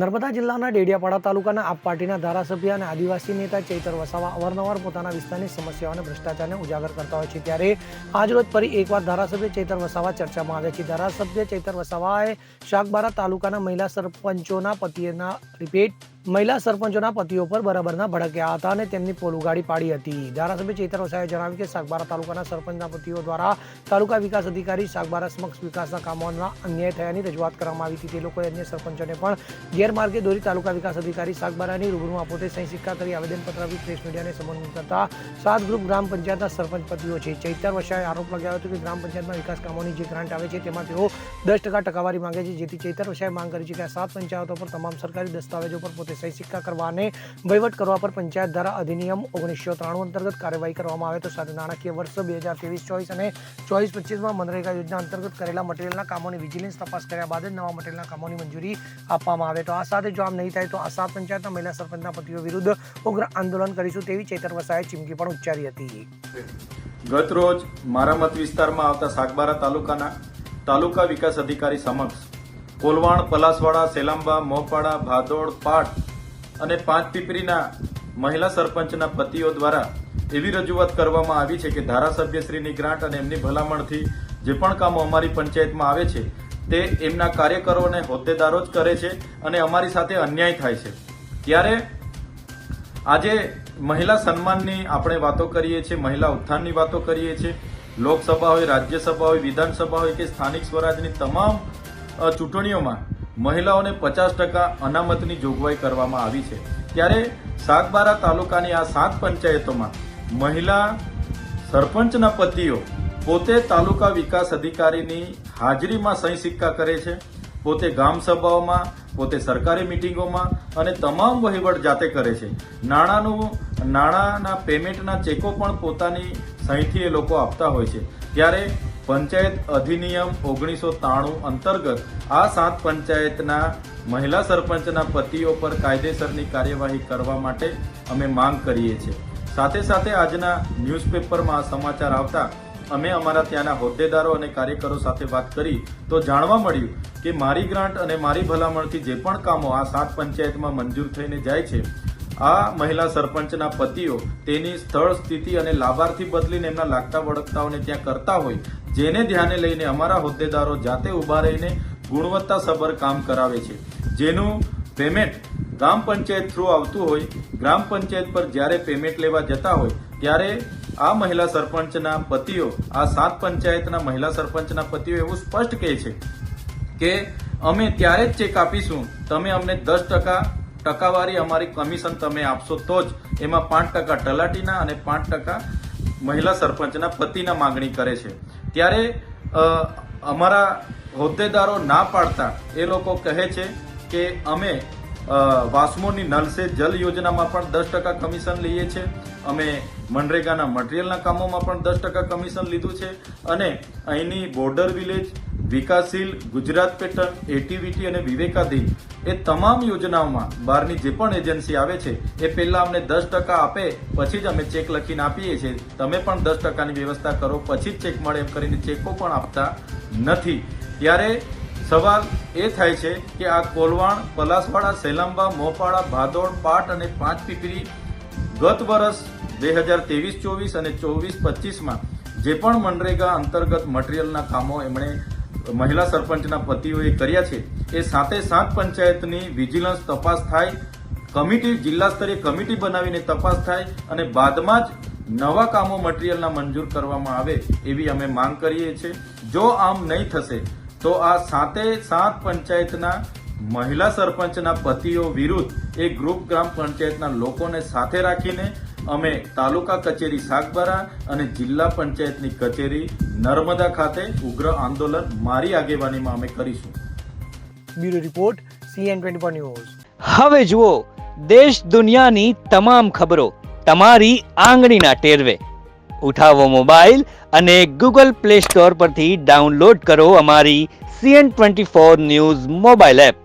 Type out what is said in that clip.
નર્મદા જિલ્લાના ડેડિયાપાડા તાલુકાના આપ પાર્ટીના ધારાસભ્ય અને આદિવાસી નેતા ચૈતર વસાવા અવારનવાર પોતાના વિસ્તારની સમસ્યાઓ અને ભ્રષ્ટાચારને ઉજાગર કરતા હોય છે. ત્યારે આજરોજ ફરી એકવાર ધારાસભ્ય ચૈતર વસાવા ચર્ચામાં આવ્યા છે. ધારાસભ્ય ચૈતર વસાવાએ શાકબારા તાલુકાના મહિલા સરપંચોના પતિના રિપીટ મહિલા સરપંચોના પતિઓ પર બરાબરના ભડક્યા હતા અને તેમની પોલ ઉગાડી પાડી હતી. ધારાસભ્ય ચૈતર વસાએ જણાવ્યું કે સાગબારા તાલુકાના સરપંચના પતિઓ દ્વારા તાલુકા વિકાસ અધિકારી સાગબારા સમક્ષ વિકાસના કામોના અન્યાય થયાની રજૂઆત કરવામાં આવી હતી. તે લોકોએ અન્ય સરપંચોને પણ ગેરમાર્ગે દોરી તાલુકા વિકાસ અધિકારી સાગબારાની રૂબરૂમાં પોતે સહી સિક્કા કરી આવેદનપત્ર આપી પ્રેસ મીડિયાને સંબોધન કરતા સાત ગ્રુપ ગ્રામ પંચાયતના સરપંચ પતિઓ છે. ચૈતર વસાએ આરોપ લગાવ્યો હતો કે ગ્રામ પંચાયતમાં વિકાસ કામોની જે ગ્રાન્ટ આવે છે તેમાં તેઓ દસ ટકા ટકાવારી માંગે છે. જેથી ચૈતર વસાએ માંગ કરી છે કે આ સાત પંચાયતો પર તમામ સરકારી દસ્તાવેજો પર પોતે સહી સિક્કા કરવાને વહીવટ કરવા પર પંચાયત ધારા અધિનિયમ ઓગણીસો ત્રાણું અંતર્ગત કાર્યવાહી કરવામાં આવે તો સાથે નાણાકીય વર્ષ બે હજાર ત્રેવીસ, ચોવીસ અને ચોવીસ પચીસમાં મનરેગા યોજના અંતર્ગત કરેલા મટીરિયલના કામોની વિજિલન્સ તપાસ કર્યા બાદ જ નવા મટીરિયલના કામોની મંજૂરી આપવામાં આવે. તો આ સાથે જો આમ નહીં થાય તો આ સાત પંચાયતના મહિલા સરપંચના પતિઓ વિરુદ્ધ ઉગ્ર આંદોલન કરીશું તેવી ચેતર વસાએ ચીમકી પણ ઉચ્ચારી હતી. ગત રોજ મારા મત વિસ્તારમાં આવતા સાગબારા તાલુકાના તાલુકા વિકાસ અધિકારી સમક્ષ કોલવાણ, પલાસવાડા, સેલાંબા, મોપાડા, ભાદોડ, પાટ અને પાંચ પીપરીના મહિલા સરપંચના પતિઓ દ્વારા એવી રજૂઆત કરવામાં આવી છે કે ધારાસભ્યશ્રીની ગ્રાન્ટ અને એમની ભલામણથી જે પણ કામો અમારી પંચાયતમાં આવે છે, તે એમના કાર્યકરો અને હોદ્દેદારો જ કરે છે અને અમારી સાથે અન્યાય થાય છે. ત્યારે આજે મહિલા સન્માનની આપણે વાતો કરીએ છીએ, મહિલા ઉત્થાનની વાતો કરીએ છીએ. લોકસભા હોય, રાજ્યસભા હોય, વિધાનસભા હોય કે સ્થાનિક સ્વરાજની તમામ ચૂંટણીઓમાં મહિલાઓને પચાસ ટકા અનામતની જોગવાઈ કરવામાં આવી છે. ત્યારે સાગબારા તાલુકાની આ સાત પંચાયતોમાં મહિલા સરપંચના પતિઓ પોતે તાલુકા વિકાસ અધિકારીની હાજરીમાં સહી સિક્કા કરે છે. પોતે ગામ સભાઓમાં, પોતે સરકારી મિટિંગોમાં અને તમામ વહીવટ જાતે કરે છે. નાણાંનું, નાણાંના પેમેન્ટના ચેકો પણ પોતાની સહીથી એ લોકો આપતા હોય છે. ત્યારે પંચાયત અધિનિયમ ઓગણીસો ત્રાણું અંતર્ગત આ સાત પંચાયતના મહિલા સરપંચના પતિઓ પર કાયદેસરની કાર્યવાહી કરવા માટે અમે માંગ કરીએ છીએ. સાથે સાથે આજના ન્યૂઝપેપરમાં આ સમાચાર આવતા અમે અમારા ત્યાંના હોદ્દેદારો અને કાર્યકરો સાથે વાત કરી તો જાણવા મળ્યું કે મારી ગ્રાન્ટ અને મારી ભલામણથી જે પણ કામો આ સાત પંચાયતમાં મંજૂર થઈને જાય છે આ મહિલા સરપંચના પતિઓ તેની સ્થળ, સ્થિતિ અને લાભાર્થી બદલીને એમના લાગતા વળગતાઓને ત્યાં કરતા હોય, જેને ધ્યાને લઈને અમારા હોદ્દેદારો જાતે ઊભા રહીને ગુણવત્તાસભર કામ કરાવે છે. જેનું પેમેન્ટ ગ્રામ પંચાયત થ્રુ આવતું હોય, ગ્રામ પંચાયત પર જ્યારે પેમેન્ટ લેવા જતા હોય, ત્યારે આ મહિલા સરપંચના પતિઓ, આ સાત પંચાયતના મહિલા સરપંચના પતિઓ એવું સ્પષ્ટ કહે છે કે, અમે ત્યારે જ ચેક આપીશું. તમે અમને દસ ટકા ટકાવારી અમારી કમિશન તમે આપશો તો જ એમાં પાંચ ટકા તલાટીના અને પાંચ ટકા મહિલા સરપંચના પતિના માંગણી કરે છે. ત્યારે અમારા હોદ્દેદારો ના પાડતા એ લોકો કહે છે કે અમે વાસ્મોની નલ સે જલ યોજનામાં પણ દસ ટકા કમિશન લઈએ છીએ અમે મનરેગાના મટીરિયલના કામોમાં પણ દસ ટકા કમિશન લીધું છે. અને અહીંની બોર્ડર વિલેજ વિકાસશીલ ગુજરાત પેટર્ન એટીવીટી અને વિવેકાધીન એ તમામ યોજનાઓમાં બહારની જે પણ એજન્સી આવે છે, એ પહેલાં અમને દસ ટકા આપે, પછી જ અમે ચેક લખીને આપીએ છીએ. તમે પણ દસ ટકાની વ્યવસ્થા કરો, પછી જ ચેક મળે એમ કરીને ચેકો પણ આપતા નથી. ત્યારે સવાલ એ થાય છે કે આ કોલવાણ, પલાસવાડા, સેલાંબા, મોપાડા, ભાદોડ, પાટ અને પાંચ પીપરી ગત વર્ષ બે હજાર ત્રેવીસ, ચોવીસ અને ચોવીસ પચીસમાં જે પણ મનરેગા અંતર્ગત મટીરિયલના કામો એમણે મહિલા સરપંચના પતિઓએ કર્યા છે. એ સાતે સાત પંચાયતની વિજિલન્સ તપાસ થાય, કમિટી, જિલ્લા સ્તરે કમિટી બનાવીને તપાસ થાય અને બાદમાં જ નવા કામો મટીરિયલના મંજૂર કરવામાં આવે એવી અમે માંગ કરીએ છીએ. જો આમ નહીં થશે, તો આ સાતે સાત પંચાયતના મહિલા સરપંચના પતિઓ વિરુદ્ધ એ ગ્રુપ ગ્રામ પંચાયતના લોકોને સાથે રાખીને અમે તાલુકા કચેરી સાગબારા અને જિલ્લા પંચાયતની કચેરી નર્મદા ખાતે ઉગ્ર આંદોલન મારી આગેવાનીમાં અમે કરીશું. Bureau report CN twenty news. હવે જુઓ દેશ દુનિયાની તમામ ખબરો તમારી આંગળીના ટેરવે. ઉઠાવો મોબાઈલ અને ગૂગલ પ્લે સ્ટોર પરથી ડાઉનલોડ કરો અમારી CN twenty four news mobile app.